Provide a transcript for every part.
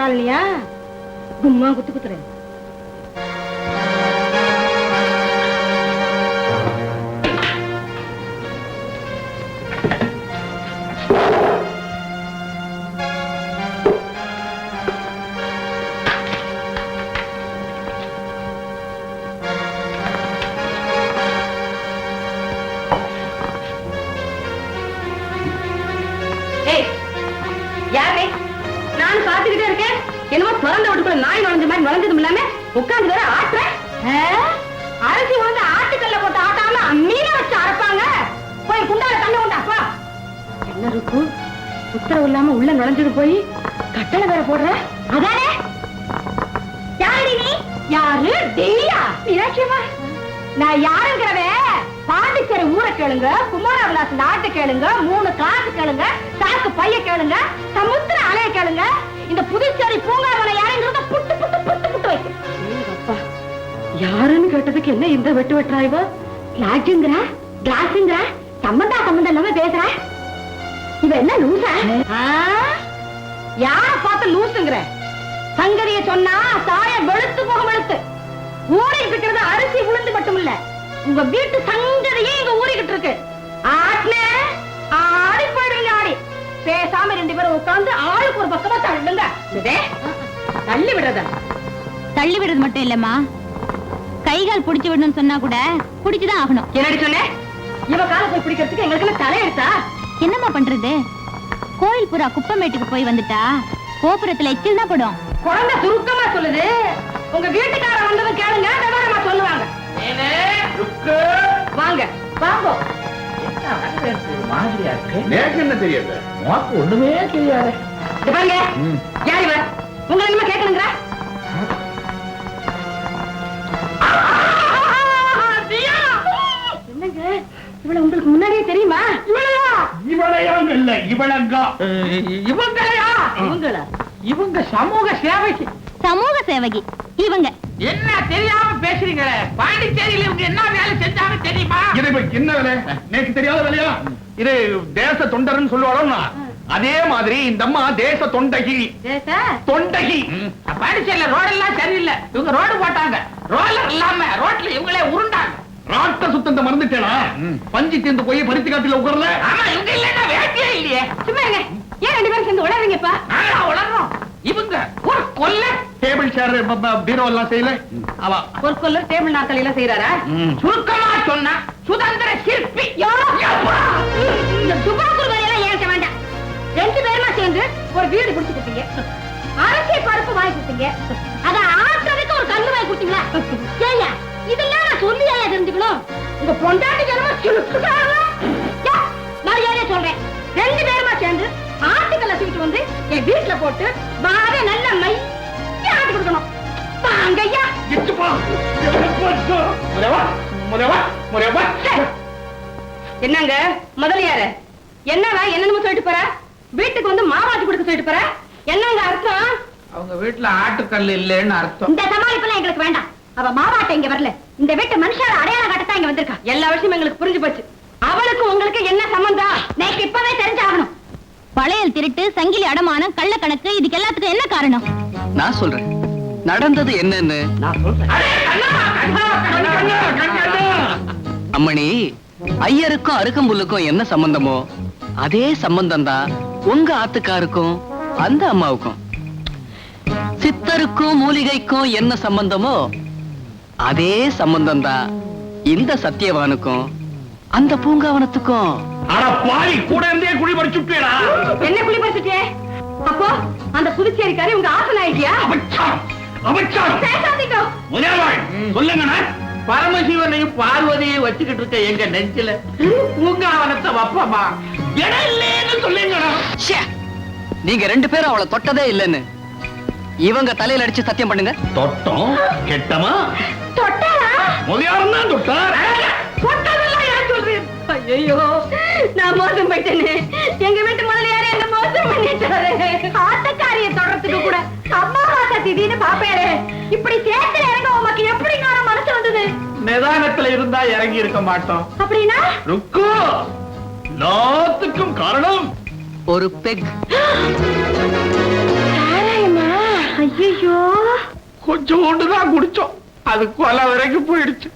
காலனியா கும்மா குத்து குத்துறேன் ஏய் யாரே நான் பாத்துக்கிட்டே இருக்கேன். என்னமோ திறந்த விட்டுக்குள்ள நாய் நுழைஞ்ச மாதிரி நுழைஞ்சதும் இல்லாம உட்காந்து வேற ஆட்டுற அரிசி வந்து ஆட்டுக்கல்ல போட்டு ஆட்டாம மீன வச்சு அரைப்பாங்க. போய் குண்டால தண்ணி உண்டாப்பா என்ன இருக்கு உத்தரவு இல்லாம உள்ள நுழைஞ்சது போய் கட்டளை வேற போடுற? அதானே? யாரு நீ? யாரு? டெய்லியா நிராட்சியமா நான் யாருங்கிறவன்? பாண்டிச்சேரி ஊரை கேளுங்க குமாரவிலாஸ் நாட்டு கேளுங்க மூணு காசு கேளுங்க சாக்கு பைய கேளுங்க சமுத்திர அலைய கேளுங்க. இந்த புதுச்சேரி பூங்காவனை யாருங்கிறத புட்டு புட்டு புட்டு புட்டு வைக்கும். அப்பா யாருன்னு கேட்டதுக்கு என்ன இந்த வெட்டு வெட்டுறா இவ? லாட்ஜுங்கிற கிளாஸுங்கிற சம்பந்தா சம்பந்தம் இல்லாம பேசுற? இவ என்ன லூசா? யார பார்த்து லூசுங்கிற? சங்கரிய சொன்னா சாய வெளுத்து போக வெளுத்து. ஊறிட்டு இருக்கிறது அரிசி உளுந்து மட்டும் இல்ல. உங்க வீட்டு சங்கதியே இங்க ஊறிக்கிட்டு இருக்கு. ஆட்ன ஆடி போயிடுவீங்க ஆடி. பேசாம ரெண்டு பேரும் உட்கார்ந்து ஆளுக்கு ஒரு பக்கமா தள்ளுங்க. தள்ளி விடுறத. தள்ளி விடுறது மட்டும் இல்லம்மா. கைகால் புடிச்சு விடணும்னு சொன்னா கூட புடிச்சுதான் ஆகணும். என்னடி சொன்னே? இவ கால போய் பிடிக்கிறதுக்கு எங்களுக்கு என்ன தலை எடுத்தா? என்னம்மா பண்றது? கோயில் புறா குப்பமேட்டுக்கு போய் வந்துட்டா? கோபுரத்துல எச்சில் தான் படும். குழந்தை சுருக்கமா சொல்லுது. உங்க வீட்டுக்கார வந்ததும் கேளுங்க விவரமா சொல்லுவாங்க. வாங்க வாங்க. மாதிரியா இருக்கு? எனக்கு என்ன தெரியாது? உனக்கு ஒண்ணுமே தெரியாது. இது பாருங்க. யார் இவ உங்களை என்ன கேட்கணுங்கிற என்னங்க? இவள உங்களுக்கு முன்னாடியே தெரியுமா? இவளையா? இல்ல இவளங்கா? இவங்களா இவங்களா? இவங்க சமூக சேவைக்கு சமூக சேவகி. இவங்க. என்ன தெரியாம பேசுறீங்களே? பாண்டிச்சேரியில இவங்க என்ன வேலை செஞ்சாங்க தெரியுமா? இது என்ன வேலை? நேக்கு தெரியாத வேலையா? இது தேச தொண்டர்னு சொல்லுவாளோ அதே மாதிரி இந்த அம்மா தேச தொண்டகி. தேசா? தொண்டகி. பாண்டிச்சேரியில ரோடெல்லாம் சரியில்லை. இவங்க ரோடு போட்டாங்க. ரோலர் இல்லாம ரோட்ல இவங்களே உருண்டாங்க. ராட்ட சுத்தத்தை மறந்துட்டேனா? பஞ்சு தீர்ந்து போய் பருத்தி காட்டில உட்கார்ல? ஆமா இவங்க இல்லைன்னா வேட்டியே இல்லையே. சும்மா ஏன் ரெண்டு பேரும் சேர்ந்து உளறீங்கப்பா? உளறோம் இவங்க ஒரு கொல்ல டேபிள் சேர் பீரோ எல்லாம் செய்யல. அவ ஒரு கொல்லு டேபிள் நாற்காலி எல்லாம் செய்யறாரா சுருக்கமா சொன்னா சுதந்திர சிற்பி யப்பா! இந்த துபாக்கூர் வேலையெல்லாம் ஏற்க வேண்டாம்? ரெண்டு பேருமா சேர்ந்து ஒரு வீடு பிடிச்சு கொடுத்தீங்க அரிசி பருப்பு வாங்கி கொடுத்தீங்க. அத ஆட்டுறதுக்கு ஒரு கல்லு வாங்கி கொடுத்தீங்களா? ஏய்யா இதெல்லாம் நான் சொல்லி ஏயா தெரிஞ்சுக்கணும்? உங்க பொண்டாட்டி ஜனமா மரியாதையா சொல்றேன்? ரெண்டு பேருமா சேர்ந்து ஆட்டுக்கல்ல தூக்கிட்டு வந்து என் வீட்டுல போட்டு வாழ நல்ல மை ஆட்டி கொடுக்கணும். முறைவா என்னங்க? முதலியார. என்னடா என்னன்னு சொல்லிட்டு போற? வீட்டுக்கு வந்து மாவாட்டி கொடுக்க சொல்லிட்டு போற? என்னங்க அர்த்தம்? அவங்க வீட்டுல ஆட்டுக்கல் இல்லைன்னு அர்த்தம். இந்த சமாளிப்பெல்லாம் எங்களுக்கு வேண்டாம். அவ மாவாட்ட இங்க வரல. இந்த வீட்டு மனுஷால அடையாளம் காட்டத்தான் இங்க வந்திருக்கா. எல்லா விஷயமும் எங்களுக்கு புரிஞ்சு போச்சு. அவளுக்கு உங்களுக்கு என்ன சம்பந்தம்? எனக்கு இப்பவே தெரிஞ்சாகணும். வளையல் திருட்டு சங்கிலி அடமானம் கள்ள கணக்கு இதுக்கு எல்லாத்துக்கும் என்ன காரணம்? நான் சொல்றேன். நடந்தது என்னன்னு. அம்மணி ஐயருக்கும் அருக்கம்புல்லுக்கும் என்ன சம்பந்தமோ? அதே சம்பந்தம் தான் உங்க ஆத்துக்காருக்கும் அந்த அம்மாவுக்கும். சித்தருக்கும் மூலிகைக்கும் என்ன சம்பந்தமோ? அதே சம்பந்தம் தான் இந்த சத்தியவானுக்கும் அந்த பூங்காவனத்துக்கும். அட பாவி கூட இருந்தே குழி பறிச்சுட்டேடா. என்ன குழி பறிச்சுட்டே அப்போ அந்த புதுச்சேரிக்காரி உங்க ஆசனாயிட்டியா? சொல்லுங்கண்ணா. பரமசிவனையும் பார்வதியையும் வச்சுக்கிட்டு இருக்க எங்க நெஞ்சில உங்க அவனத்தை வப்பமா? இடம் இல்லைன்னு சொல்லுங்கடா! நீங்க ரெண்டு பேரும் அவளை தொட்டதே இல்லைன்னு. இவங்க தலையில அடிச்சு சத்தியம் பண்ணுங்க. தொட்டோம்? கெட்டமா? தொட்டாரா முதலியாரம் தான் தொட்டார் தொட்டதெல்லாம் ஏன் சொல்றீங்க? ஐயோ நான் மோசம் போயிட்டேனே. நிதானத்துல இருந்தா இறங்கி இருக்க மாட்டோம். அப்படின்னா? ருக்கு. எல்லாத்துக்கும் காரணம். ஒரு பெக். ஐயோ கொஞ்சோண்டு தான் குடிச்சோம். அது கொலை வரைக்கும் போயிடுச்சு.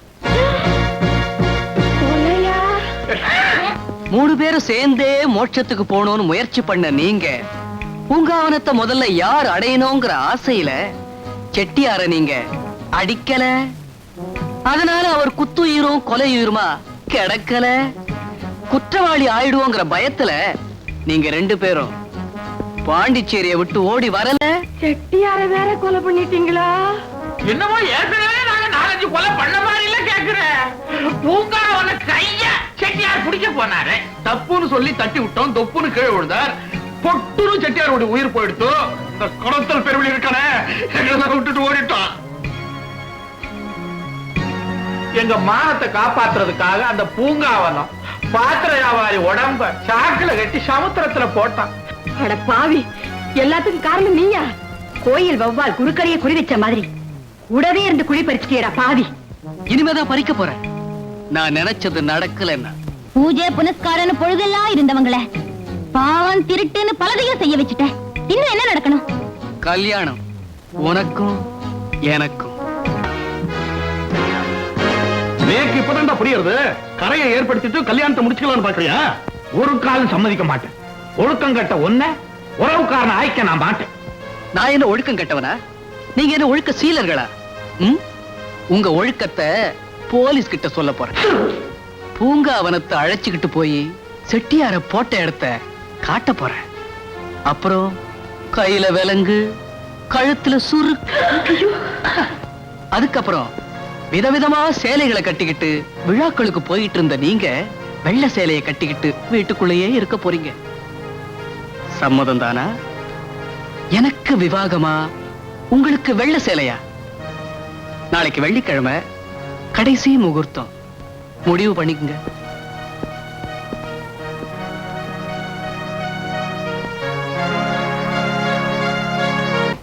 மூணு பேரும் சேர்ந்தே மோட்சத்துக்கு போகணும்னு முயற்சி பண்ண நீங்க பூங்காவனத்தை முதல்ல யார் அடையணுங்கிற ஆசையில செட்டியார நீங்க அடிக்கல. அதனால அவர் குத்துயிரும் கொலையுயிருமா கிடக்கல. குற்றவாளி ஆயிடுவோங்கிற பயத்துல நீங்க ரெண்டு பேரும் பாண்டிச்சேரியை விட்டு ஓடி வரல? செட்டியார வேற கொலை பண்ணிட்டீங்களா? என்னமோ ஏற்கனவே நாங்க நாலஞ்சு கொலை பண்ண மாதிரி இல்ல கேக்குறேன் பூங்காவன கைய செட்டியார் பிடிக்க போனாரு. தப்புன்னு சொல்லி தட்டி விட்டோம். தொப்புன்னு கீழே விழுந்தார். பொட்டுன்னு செட்டியாரோட உயிர் போயிடுத்து. இந்த குளத்தல் பெருவழி இருக்கானே. எங்க மானத்தை காப்பாத்துறதுக்காக அந்த பூங்காவனம் பாத்திர வியாபாரி உடம்ப சாக்குல கட்டி சமுத்திரத்துல போட்டான். அட பாவி எல்லாத்துக்கும் காரணம் நீயா? கோயில் வௌவால் குறுக்கரைய குறி வச்ச மாதிரி. கூடவே இருந்து குழி பறிச்சிட்டியடா பாவி. இனிமேதான் பறிக்க போறேன் நான் நினைச்சது நடக்கலன்னா. பூஜை புனஸ்காரன்னு பொழுதெல்லாம் இருந்தவங்கள பாவம் திருட்டுன்னு பலதையும் செய்ய வச்சுட்ட. இன்னும் என்ன நடக்கணும்? கல்யாணம் உனக்கும் எனக்கும். நேக்கு இப்பதான் புரியுறது? கரையை ஏற்படுத்திட்டு கல்யாணத்தை முடிச்சுக்கலாம்னு பாக்குறியா? ஒரு காலம் சம்மதிக்க மாட்டேன். ஒழுக்கம் கட்ட ஒன்ன உறவுக்காரன ஆய்க்க நான் மாட்டேன். நான் என்ன ஒழுக்கம் கெட்டவனா? நீங்க என்ன ஒழுக்க சீலர்களா? ம்? உங்க ஒழுக்கத்தை போலீஸ் கிட்ட சொல்ல போறேன். பூங்காவனத்தை அழைச்சுக்கிட்டு போய் செட்டியார போட்ட இடத்த காட்ட போறேன். அப்புறம் கையில விலங்கு கழுத்துல சுரு அதுக்கப்புறம் விதவிதமா சேலைகளை கட்டிக்கிட்டு விழாக்களுக்கு போயிட்டு இருந்த நீங்க வெள்ளை சேலையை கட்டிக்கிட்டு வீட்டுக்குள்ளேயே இருக்க போறீங்க. சம்மதம் தானா? எனக்கு விவாகமா? உங்களுக்கு வெள்ளை சேலையா? நாளைக்கு வெள்ளிக்கிழமை கடைசி முகூர்த்தம். முடிவு பண்ணிக்கங்க.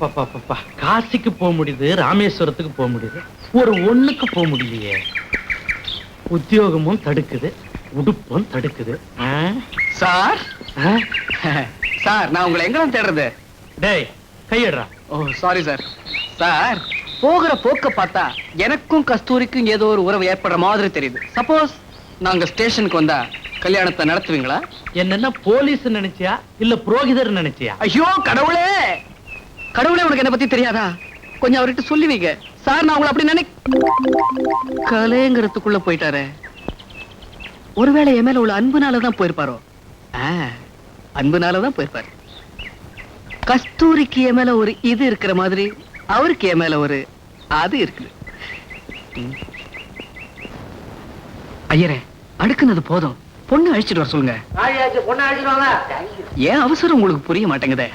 பாப்பா காசிக்கு போக முடியுது ராமேஸ்வரத்துக்கு போக முடியுது. ஒரு ஒண்ணுக்கு போக முடியலையே. உத்தியோகமும் தடுக்குது உடுப்பும் தடுக்குது? சார்? சார் நான் உங்களை எங்கெல்லாம் தேடுறது? டேய் கையடுறா. ஓ சாரி சார் சார் போகிற போக்க பார்த்தா எனக்கும் கஸ்தூரிக்கும் ஏதோ ஒரு உறவு ஏற்படுற மாதிரி தெரியுது. சப்போஸ் நாங்க ஸ்டேஷனுக்கு வந்தா கல்யாணத்தை நடத்துவீங்களா? என்னன்னா போலீஸ் நினைச்சியா? இல்ல புரோகிதர் நினைச்சியா? ஐயோ கடவுளே! கடவுளே உனக்கு என்ன பத்தி தெரியாதா? கொஞ்சம் அவர்கிட்ட சொல்லி வைங்க. சார் நான் உங்களை அப்படி நினை கலைங்கிறதுக்குள்ள போயிட்டாரே. ஒருவேளை என் மேல உள்ள அன்புனால தான் போயிருப்பாரோ? ஆ, அன்புனால தான் போயிருப்பாரு. கஸ்தூரிக்கு என் மேல ஒரு இது இருக்கிற மாதிரி அவருக்கு என் மேல ஒரு அது இருக்குது. ஐயரே அடுக்குனது போதும். பொண்ணு அழிச்சிட்டு வர சொல்லுங்க. ஏன் அவசரம் உங்களுக்கு புரிய மாட்டேங்குதே?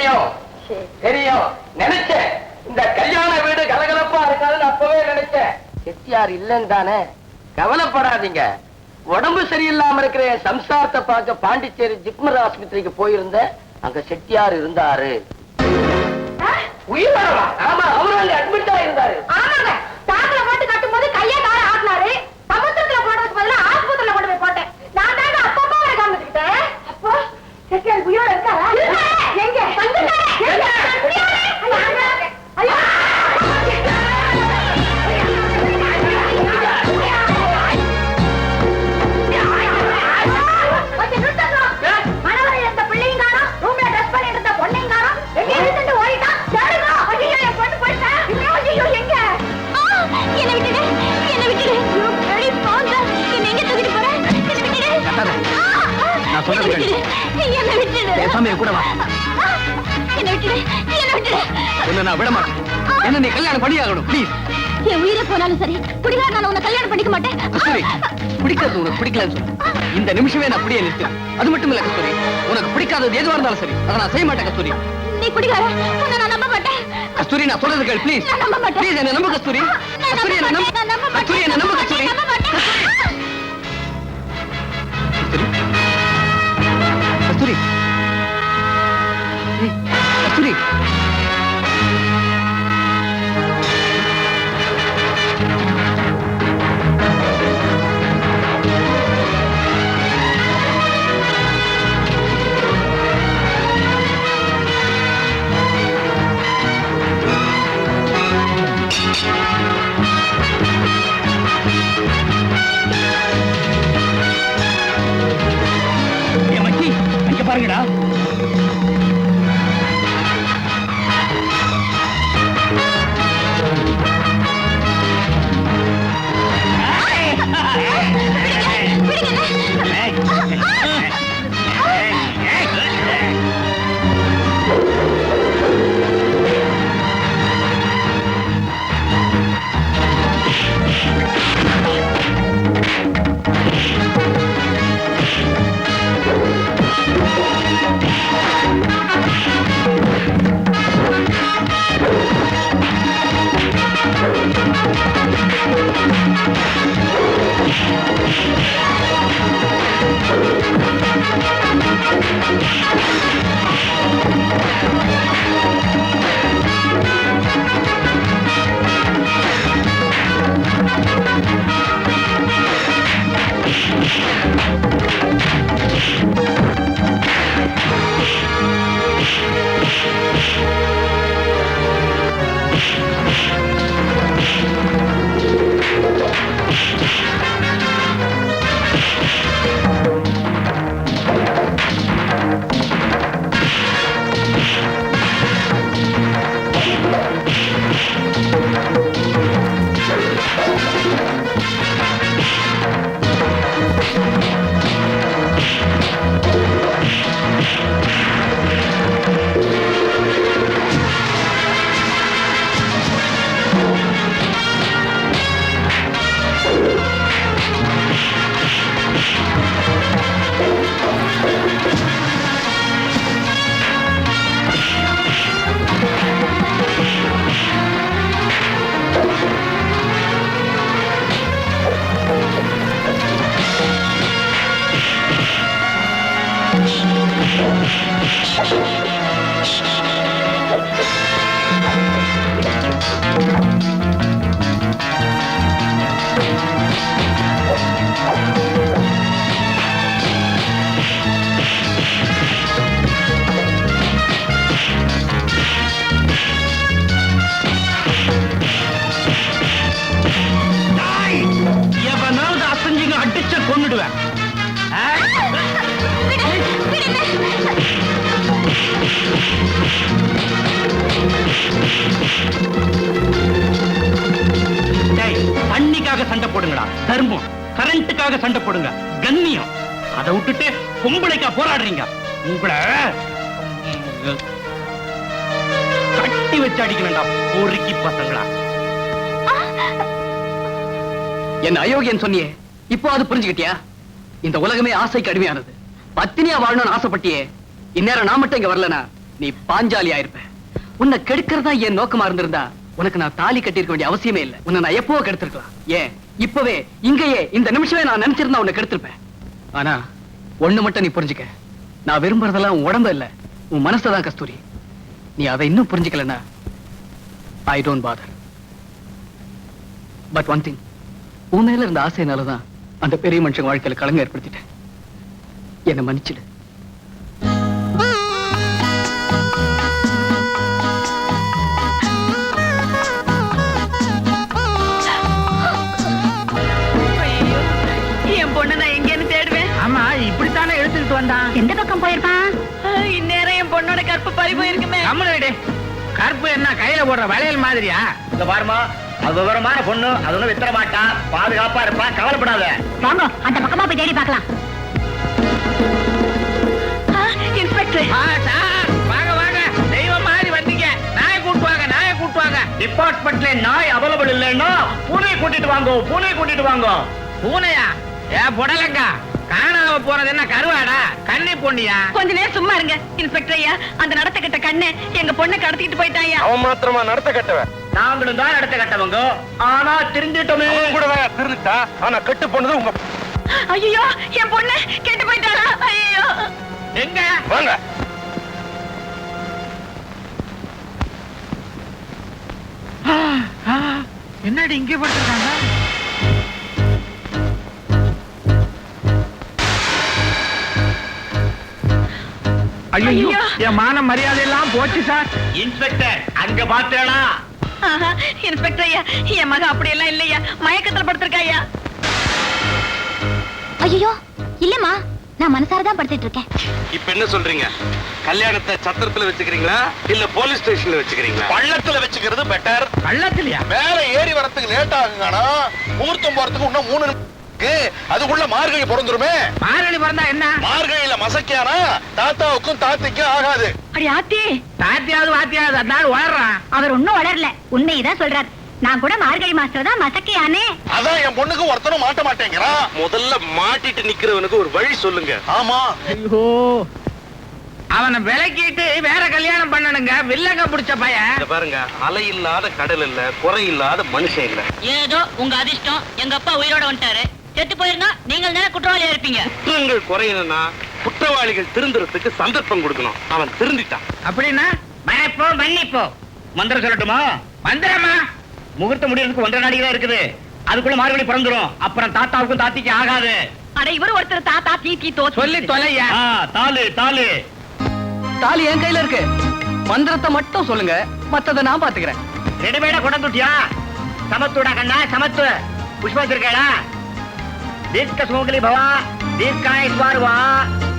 தெரியும். தெரியும். நினைச்சேன். இந்த கல்யாண வீடு கலகலப்பா இருக்காதுன்னு அப்பவே நினைச்சேன். செட்டியார் இல்லைன்னு தானே? கவலைப்படாதீங்க. உடம்பு சரியில்லாம இருக்கிற சம்சாரத்தை பார்க்க பாண்டிச்சேரி ஜிப்மர் ஆஸ்பத்திரிக்கு போயிருந்தேன். அங்க செட்டியார் இருந்தாரு. உயிரோடவா ஆமா அவரு அங்க அட்மிட்டா இருந்தாரு. ஆமாங்க. தாக்கல போட்டு கட்டும் போது கைய கால ஆட்டினாரு. சமுத்திரத்துல போடுறதுக்கு பதிலா ஆஸ்பத்திரியில கொண்டு போய் போட்டேன். நான் தாங்க அப்பப்பா வரை காமிச்சுக்கிட்டேன். அப்போ செட்டியார் உயிரோட இருக்காரா? बंद कर। என்ன நீ கல்யாணம் பண்ணியாகணும்? ப்ளீஸ் என் உயிரை போனாலும் சரி குடிகார நான் உன்னை கல்யாணம் பண்ணிக்க மாட்டேன். கஸ்தூரி பிடிக்கிறது உனக்கு பிடிக்கலன்னு சொல்லு. இந்த நிமிஷமே நான் அப்படியே நிறுத்துறேன் அது மட்டும் இல்ல கஸ்தூரி. உனக்கு பிடிக்காதது எதுவா இருந்தாலும் சரி. அதை நான் செய்ய மாட்டேன் கஸ்தூரி. நீ குடிகார உன்னை நான் நம்ப மாட்டேன். கஸ்தூரி நான் சொல்றது கேள் ப்ளீஸ். ப்ளீஸ் என்ன நம்பு கஸ்தூரி. கஸ்தூரி என்ன நம்ப. கஸ்தூரி என்ன நம்பு கஸ்தூரி. கஸ்தூரி. கஸ்தூரி. Ah, ah! கட்டி வச்சு அடிக்கணும்டா பொறுக்கி பசங்களா. என்ன அயோக்கியன் சொன்னியே? இப்போ அது புரிஞ்சுக்கிட்டியா? இந்த உலகமே ஆசைக்கு அடிமையானது. பத்தினியா வாழணும்னு ஆசைப்பட்டியே. இந்நேரம் நான் மட்டும் இங்க வரலனா? நீ பாஞ்சாலி ஆயிருப்ப. உன்னை கெடுக்கிறதா என் நோக்கமா இருந்திருந்தா உனக்கு நான் தாலி கட்டிருக்க வேண்டிய அவசியமே இல்லை. உன்னை நான் எப்பவோ கெடுத்திருக்கலாம். ஏன்? இப்பவே இங்கேயே இந்த நிமிஷமே நான் நினைச்சிருந்தா உன்னை கெடுத்திருப்பேன். ஆனா ஒண்ணு மட்டும் நீ புரிஞ்சுக்க. நான் விரும்புறதெல்லாம் உன் உடம்பு இல்ல. உன் மனசுதான் கஸ்தூரி. நீ அதை இன்னும் புரிஞ்சுக்கலனா? I don't bother but one thing உன் மேல இருந்த ஆசையினாலதான் அந்த பெரிய மனுஷன் வாழ்க்கையில கலங்க ஏற்படுத்திட்டேன். என்ன மன்னிச்சிடு. என் பொண்ணு நான் எங்கேன்னு தேடுவேன். ஆமா இப்படித்தானே எடுத்துக்கிட்டு வந்தான். எந்த பக்கம் போயிருப்பான் பறி போயிருக்குமே. கம்முனு கருப்பு என்ன கையில போடுற வளையல் மாதிரியா? இந்த பாருமா அது விவரமான பொண்ணு அது ஒண்ணும் வித்தர மாட்டா. பாதுகாப்பா இருப்பா கவலைப்படாத. வாங்க அந்த பக்கமா போய் தேடி பார்க்கலாம். இன்ஸ்பெக்டர். ஆ, சார் வாங்க வாங்க. தெய்வம் மாதிரி வந்தீங்க. நாயை கூட்டு வாங்க நாயை கூட்டு வாங்க. டிபார்ட்மெண்ட்ல நாய் அவைலபிள் இல்லைன்னா பூனை கூட்டிட்டு வாங்க பூனை கூட்டிட்டு வாங்க. பூனையா? ஏ புடலங்கா. காணாம போறது என்ன கருவாடா? கன்னி பொண்ணியா? கொஞ்ச நேரம் சும்மா இருங்க இன்ஸ்பெக்டர் ஐயா. அந்த நடத்த கட்ட கண்ணு எங்க பொண்ணை கடத்திட்டு போயிட்டாயா அவன் மாத்திரமா நடத்த கட்டவன்? நாங்களும் தான் நடத்த கட்டவங்க. ஆனா திருந்திட்டோமே கூட திருந்தா ஆனா கட்டு போனது உங்க ஐயோ என் பொண்ணு கெட்டு போயிட்டாளா? ஐயோ. எங்க? வாங்க. என்னடி இங்க படுத்திருக்காங்க? ஐயோ ஐயோ. என் மான மரியாதை எல்லாம் போச்சு சார். இன்ஸ்பெக்டர் அங்க பார்த்தேனா? ஆஹா, இன்ஸ்பெக்டர் ஐயா என் மக அப்படியெல்லாம் இல்லையா? மயக்கத்துல படுத்திருக்காயா ஐயோ. இல்லம்மா நான் மனசார தான் படுத்துட்டு இருக்கேன். இப்ப என்ன சொல்றீங்க? கல்யாணத்தை சத்திரத்துல வச்சுக்கிறீங்களா? இல்ல போலீஸ் ஸ்டேஷன்ல வச்சுக்கிறீங்களா? பள்ளத்துல வச்சுக்கிறது பெட்டர் கள்ளத்திலையா மேல ஏறி வரத்துக்கு லேட் ஆகுங்கண்ணா. முகூர்த்தம் போறதுக்கு இன்னும் மூணு இருக்கு. அதுக்குள்ள மார்கழி பிறந்துருமே. மாரளி பிறந்தா என்ன? மார்கழியில மசக்கியானா தாத்தாவுக்கும் தாத்திக்கும் ஆகாது. அடி ஆத்தி. தாத்தியாவது வாத்தியாவது அதனால வளர்றான் அவர் ஒன்னும் வளரல உண்மையதான் சொல்றார். நான் கூட மார்கழி மாஸ்டர் தான் மசக்கையானே. அதான் என் பொண்ணுக்கு ஒருத்தனும் மாட்ட மாட்டேங்கிறான். முதல்ல மாட்டிட்டு நிக்கிறவனுக்கு ஒரு வழி சொல்லுங்க. ஆமா. ஐயோ. அவனை விலக்கிட்டு வேற கல்யாணம் பண்ணணுங்க. வில்லங்க பிடிச்ச பையன். இத பாருங்க அலை இல்லாத கடல் இல்ல குறை இல்லாத மனுஷன் இல்ல. ஏதோ உங்க அதிர்ஷ்டம். எங்க அப்பா உயிரோட வந்துட்டாரு. செத்து போயிருந்தா நீங்கள் தானே குற்றவாளியா இருப்பீங்க? குற்றங்கள் குறையணும்னா குற்றவாளிகள் திருந்துறதுக்கு சந்தர்ப்பம் கொடுக்கணும். அவன் திருந்திட்டான். அப்படின்னா மயப்போ மன்னிப்போ. மந்திரம் சொல்லட்டுமா? மந்திரமா? முகூர்த்தம் முடியறதுக்கு ஒன்றரை நாளைக்கு தான் இருக்குது. அதுக்குள்ள மார்கழி பிறந்துரும். அப்புறம் தாத்தாவுக்கும் தாத்திக்கு ஆகாது. அட இவர் ஒருத்தர் தாத்தா தீ தீ தோ சொல்லி தொலையா? ஆ, தாலு தாலு. தாலி என் கையில இருக்கு. மந்திரத்தை மட்டும் சொல்லுங்க. மத்தத நான் பாத்துக்கிறேன். ரெடிமேடா கொண்டு வந்துட்டியா? சமத்துடா கண்ணா சமத்து. புஷ்பா இருக்கா देश का सुनो के लिए भवा देश का इस बार वाह